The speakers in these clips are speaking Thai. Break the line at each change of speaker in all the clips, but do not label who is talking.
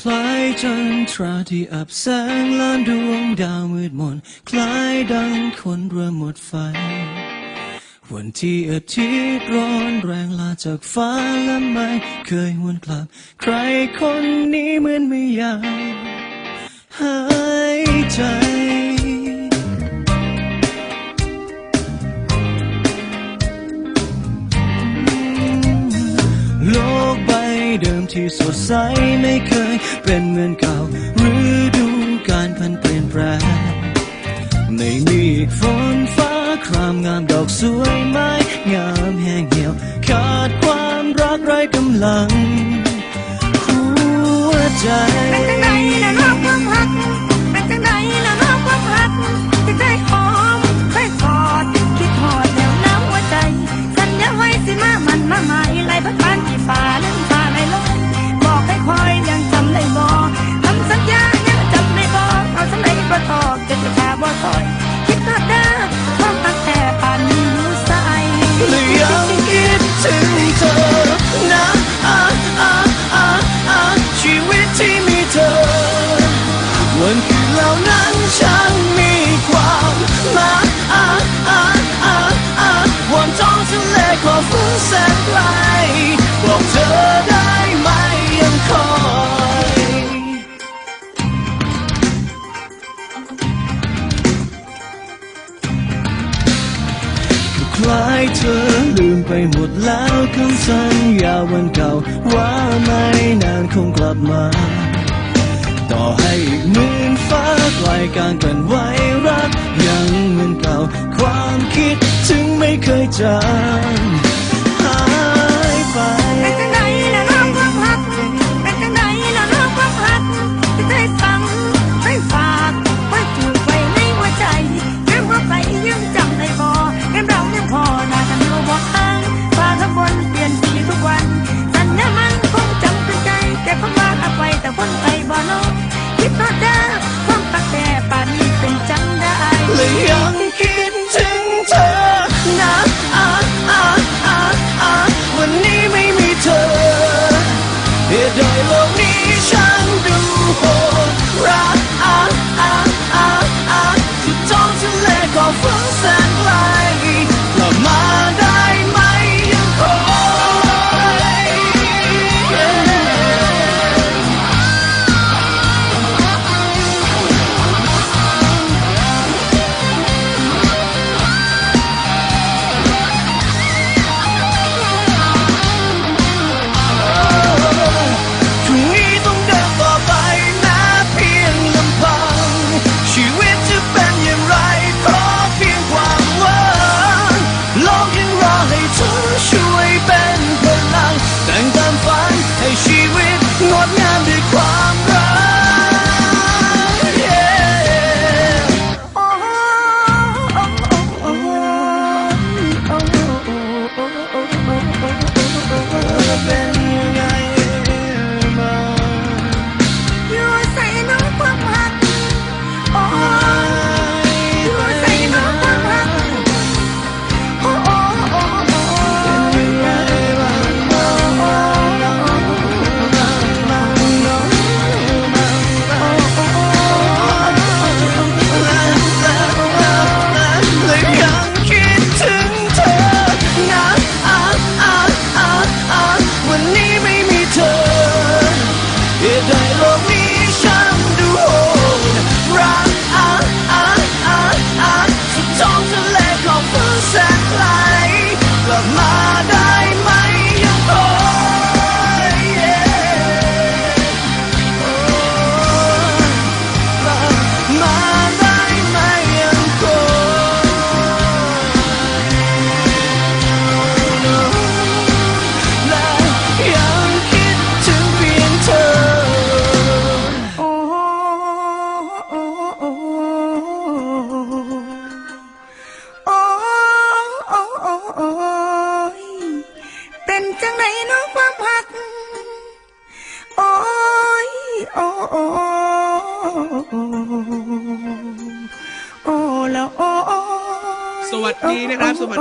คล้ายจันทราที่อับแสงล้านดวงดาวมืดมน คล้ายดังคนเรือหมดไฟ วันที่อาทิตย์ร้อนแรงลาจากฟ้าและไม่เคยวนกลับ ใครคนนี้เหมือนไม่อยากหายใจ ที่สดใสไม่เคยเป็นเหมือนเก่าหรือดูการพันเปลี่ยนแปลงไม่มีฝนฟ้าครามงามดอกสวย แส
นไบอกเธ
อได้ไหมยังคอยคล้ายเธอลืมไปหมดแล้วคำสัญญาวันเก่า ว่าไม่นานคงกลับมา ต่อให้อีกหมื่นฟ้าไกลการกันไว้
รักยังเหมือนเก่า
ความคิดถึงไม่เคย
จา
ง die.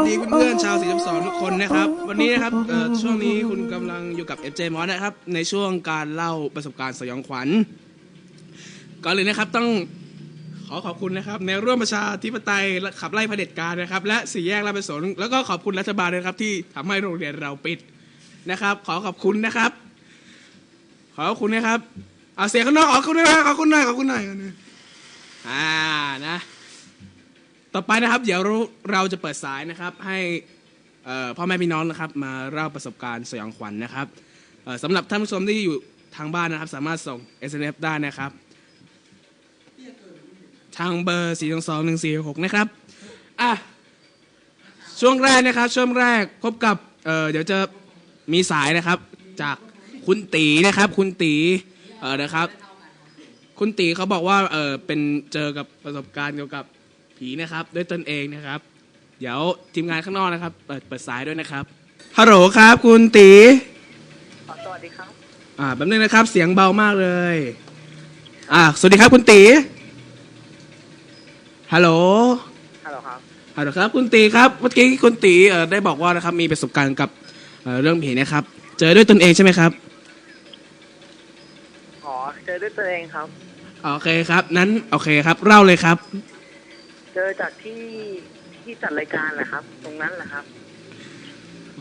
ดีเพื่อนๆชาวสีสองทุกคนนะครับ วันนี้นะครับเอ่อช่วงนี้คุณกำลังอยู่กับ FJ m o s นะครับ ในช่วงการเล่าประสบการณ์สยองขวัญก่อนเลยนะครับต้องขอขอบคุณนะครับ ในร่วมประชาธิปไตยและขับไล่เผด็จการนะครับ และสี่แยกราชประสงค์แล้วก็ขอบคุณรัฐบาลด้วยนะครับที่ทำให้โรงเรียนเราปิดนะครับ ขอขอบคุณนะครับ ขอขอบคุณนะครับเอาเสียงข้างนอกขอบคุณนะขอบคุณหน่อยขอบคุณหน่อยขอบคุณหน่อยอ่านะ ต่อไปนะครับเดี๋ยวเราเราจะเปิดสายนะครับให้เอ่อพ่อแม่พี่น้องนะครับมาเล่าประสบการณ์สยองขวัญนะครับเอ่อสำหรับท่านผู้ชมที่อยู่ทางบ้านนะครับ สามารถส่ง SMS ได้นะครับ ทางเบอร์ 4 2 2 1 4 6 นะครับอะช่วงแรกนะครับ ช่วงแรกพบกับเอ่อเดี๋ยวจะมีสายนะครับจากคุณตีนะครับ คุณตีเออนะครับ คุณตีเขาบอกว่าเออเป็นเจอกับประสบการณ์เกี่ยวกับ ผีนะครับด้วยตนเองนะครับ เดี๋ยวทีมงานข้างนอกนะครับ เปิดเปิดสายด้วยนะครับฮัลโหลครับคุณตี
สวัสดีครับ
อ่าแป๊บนึงนะครับ เสียงเบามากเลย อ่าสวัสดีครับคุณตีฮัลโหล
ฮัลโหลครับ
ฮัลโหลครับคุณตีครับเมื่อกี้คุณตีเอ่อได้บอกว่านะครับมีประสบการณ์กับเอ่อเรื่องผีนะครับ เจอด้วยตนเองใช่ไหมครับ
อ๋อเจอด้วยตัวเองครับ
โอเคครับนั้นโอเคครับเล่าเลยครับ
เจอจากที่ที่จัดรายการแหละครับ ตรงนั้นแหละครับ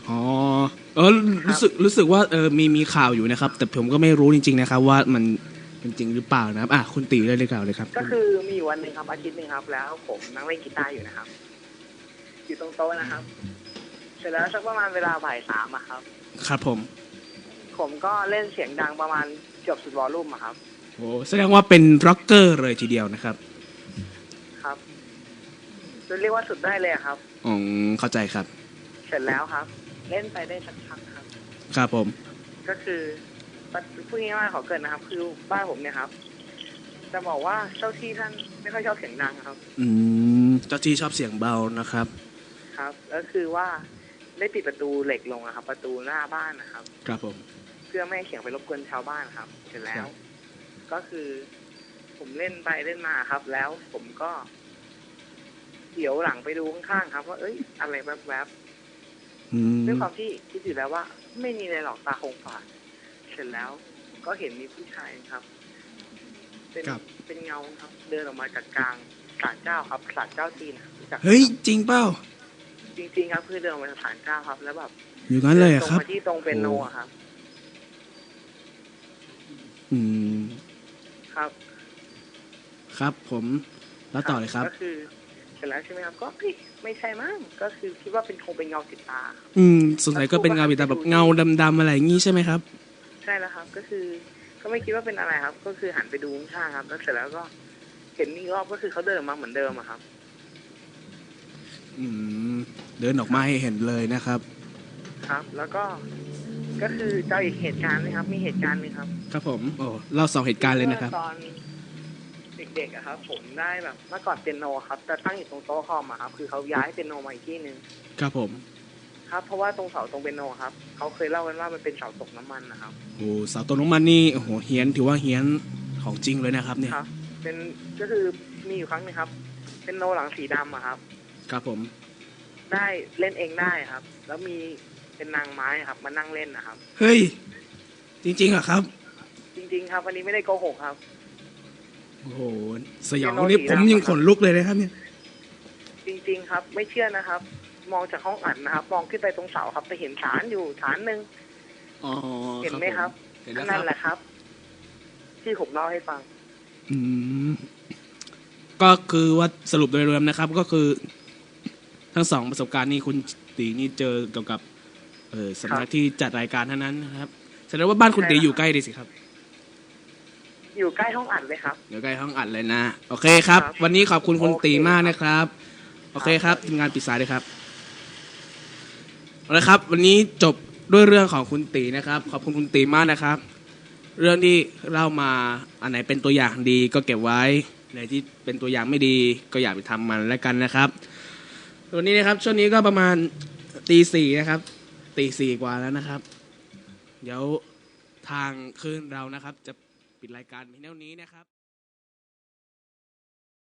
อ๋อ เออ รู้สึก รู้สึกว่า เออ มี มีข่าวอยู่นะครับ แต่ผมก็ไม่รู้จริง ๆ นะครับ ว่ามันเป็นจริงหรือเปล่านะครับ อะ คุณตีเลยเลยกล่าวเลยครับ
ก็คือมีอยู่วันหนึ่งครับอาทิตย์หนึ่งครับ แล้วผมนั่งเล่นกีตาร์อยู่นะครับ อยู่ตรงโต๊ะนะครับ เสร็จแล้วสักประมาณเวลาบ่ายสามอะครับ
ครับผม
ผมก็เล่นเสียงดังประมาณเกือบสุดวอลลุ่มอะครับ
โอ้แสดงว่าเป็นร็อกเกอร์เลยทีเดียวนะครับ
ครับ จะเรียกว่าสุดได้เลยอะครับ
อ๋อเข้าใจครับ
เสร็จแล้วครับ เล่นไปได้สักพักครับ
ครับผม
ก็คือพูดง่ายๆขอเกินนะครับ คือบ้านผมเนี่ยครับ จะบอกว่าเจ้าที่ท่านไม่ค่อยชอบเสียงดังครับ
อืมเจ้าที่ชอบเสียงเบานะครับ
ครับแล้วคือว่าได้ปิดประตูเหล็กลงอะครับ ประตูหน้าบ้านนะครับ
ครับผม
เพื่อไม่ให้เสียงไปรบกวนชาวบ้านครับ เสร็จแล้
ครั
ว
บ
ก็คือผมเล่นไปเล่นมาครับ แล้วผมก็ เดี๋ยวหลังไปดูข้างๆครับ ว่าเอ้ยอะไรแวบ
อืม
ๆด้วยความที่คิดอยู่แล้วว่า ไม่มีอะไรหรอกตาคงฝาดเสร็จแล้ว ก็เห็นมีผู้ชายครับ เป็น
ครับ
เป็นเงาครับ เดินออกมาจากกลางศาลเจ้าครับศาลเจ้าจีนครับรู้จักไหม
เฮ้ยจริงเปล่า
จริงๆครับคือเดินออกมาจากศาลเจ้าครับ แล้วแบบ
อยู่งั้นเลยเหร
ต
อะ
รง
ครับ
มาที่ตรงเป็นโนอะครับ
อืม
ครับ
ครับผมแล้วต่อเลยครับ
ก็คือเส ร็จแล้วใช่ไหมครับก็เฮ้ยไม่ใช่มั้งก็คือคิดว่าเป็นคงเป็นเงาติดตาครับ
อืมสงสัยก็เป็นเงาบิดตาแบบเงาดำๆอะไรอย่างงี้ใช่ไหมครับ
ใช่แล้วครับ ก็คือ ก็ไม่คิดว่าเป็นอะไรครับ ก็คือหันไปดูข้างๆครับ แล้วเสร็จแล้วก็ เห็นอีกรอบก็คือเขาเดินออกมาเหมือนเดิมอะครับ
อืมเดินออกมาให้เห็นเลยนะครับ
ครับ แล้วก็ก็คือเจ้าอีกเหตุการณ์นะครับ มีเหตุการณ์หนึงครับ
ครับผมโอ้เราสองเหตุการณ์เลยนะครับ
มื่อตอน เด็กๆอะครับ ผมได้แบบเมื่อก่อนเปียโนครับจะตั้งอยู่ตรงโต๊ะคอมอะครับ คือเขาย้ายเปียโนมาอีกที่หนึ่ง
ครับผม
ครับเพราะว่าตรงเสาตรงเปียโนครับเขาเคยเล่ากันว่ามันเป็นเสาตกน้ำมันนะครับ
โอ้เสาต้นน้ำมันนี่โอ้โหเฮียนถือว่าเฮียนของจริงเลยนะครับ เนี่ย
ครับ เป็นก็คือมีอยู่ครั้งหนึงครับ เป็นโนหลังสีดำอะครับ
ครับผม
ได้เล่นเองได้ครับ แล้วมีเป็นนางไม้ครับ มานั่งเล่นนะครับ
เฮ้ยจริงๆเหรอครับ
จริง ๆ ครับอันนี้ไม่ได้โกหกครับ
โอ้โหสยองนี่ผมยังขนลุกเลยนะครับเนี่ย
จริง ๆ ครับ ไม่เชื่อนะครับ มองจากห้องอัดนะครับ มองขึ้นไปตรงเสาครับไปเห็นฐานอยู่ฐานหนึ่ง
อ๋อ
เห็นไหมครับ
เห็นแล้วค
นั่
รั
น
บ
แหละครับ ที่ผมเล่าให้ฟัง
อืมก็คือว่าสรุปโดยรวมนะครับ ก็คือ ทั้งสองประสบการณ์นี้คุณตีนี่เจอเกี่ยวกับ เออสำนักที่จัดรายการเท่านั้นนะครับแสดงว่าบ้านคุณตีอยู่ใกล้ดีสิครับ
อยู่ใกล้ห้องอัดเลยครับ
เดี๋ยวใกล้ห้องอัดเลยนะ โอเคครับ
ครับ
วันนี้ขอบคุณคุณ
โอเค
ตีมากนะครับ โอเคครับทีมงานปิดสายเลยครับเอาละครับ วันนี้จบด้วยเรื่องของคุณตีนะครับ ขอบคุณคุณตีมากนะครับ เรื่องที่เล่ามาอันไหนเป็นตัวอย่างดีก็เก็บไว้ไหนที่เป็นตัวอย่างไม่ดีก็อย่าไปทำมันแล้วกันนะครับวันนี้นะครับช่วงนี้ก็ประมาณตีสี่นะครับตีสี่กว่าแล้วนะครับ เดี๋ยวทางคลื่นเรานะครับจะ ปิดรายการเพียงเท่านี้นะครับ